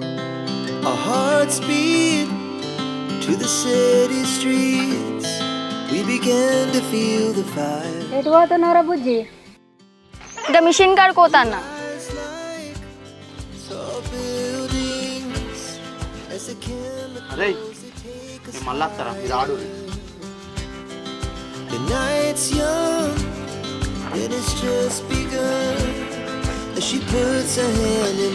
Our hearts beat to the city streets. We began to feel the fire. ఎటు పోతున్నారా బుజ్జి ఇంకా machine కాడికి పోతా అన్న Eyes like tall buildings as the chemicals అరే they take us. నేను మళ్ళీ వస్తారా మీరు ఆడు The night's young and it's just begun. As she puts her hand in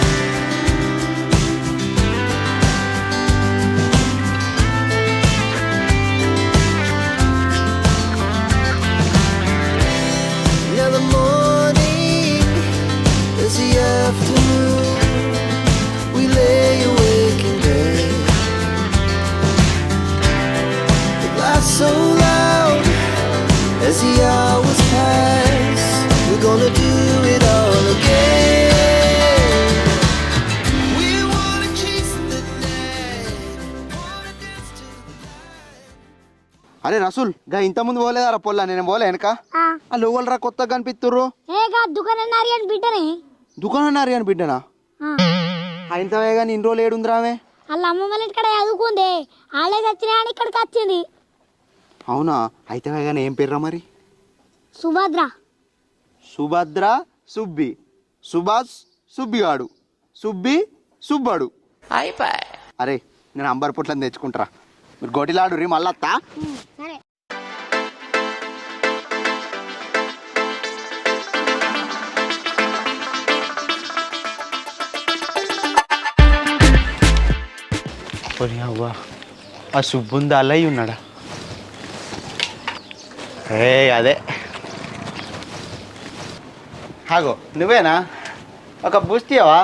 అరే రసూల్గా ఇంత ముందు పోలేదారా పొల్ల? నేను పోలే వెనక. ఆ. లోగలరా కొత్తగా కనిపిస్తుర్రు ఏగా దుకాణం నారియన్ బిడ్డనే? దుకాణం అని బిడ్డనా? ఆయనతోనే కానీ ఇన్ని రోజులు ఏడుందిరా ఆమె? వాళ్ళ అమ్మమ్మ వాళ్ళ ఇక్కడ చదువుకుంది. వాళ్ళే చచ్చినా అని ఇక్కడికి వచ్చింది. అవునా? అయితే కానీ ఏం పేర్రా మరి? సుభద్ర. సుభద్ర సుబ్బి సుభాష్ సుబ్బిగాడు సుబ్బి సుబ్బడు. అరే నేను అంబర్ పొట్లని తెచ్చుకుంటారా. మీరు గోటిలాడు రీ మళ్ళత్తా అవ్వా ఆ సుబ్బుంది అలా ఉన్నాడా ఏ అదే. హాగో నువ్వేనా? ఒక బూస్తియవా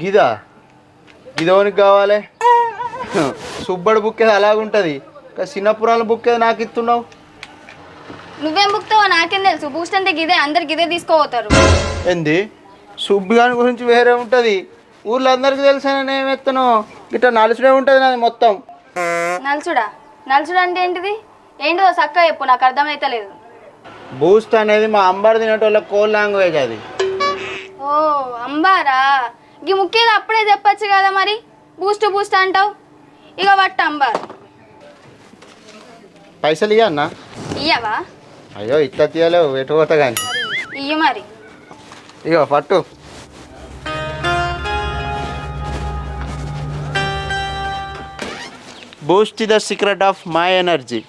గిదా గిదోనికి కావాలి. సుబ్బడు బుక్ ఏదో అలాగుంటుంది. చిన్నపురాల బుక్ ఏదో నాకు ఇస్తున్నావు నువ్వేం బుక్తావో నాకేం తెలుసు. బూస్ట్ అంటే గిదే అందరికి ఇదే తీసుకోపోతారు. ఏంది? సుబ్బిగాని గురించి వేరే ఉంటుంది. ఊర్లో అందరికీ తెలుసా నేను ఏమెత్తను ఇట్లా నలుసుడే ఉంటుంది నాది మొత్తం. నలుసుడా? నలుసుడు అంటే ఏంటిది? ఏంటిదో చక్కగా చెప్పు నాకు అర్థమైతలేదు. బూస్ట్ అనేది మా అంబర్ తినేటోళ్ళ కోల్ లాంగ్వేజ్ అది. ఓ అంబారా? ఈ ముఖ్యది అప్పుడే చెప్పొచ్చు కదా మరి. బూస్ట్ బూస్ట్ అంటావు. ఇక పట్టు అంబార్. పైసలు ఇయ్య అన్న? ఇయ్యవా? అయ్యో ఇట్లా తీయలేవు ఎటు పోతా కానీ ఇయ్య మరి. ఇగో పట్టు. Boost the secret of my energy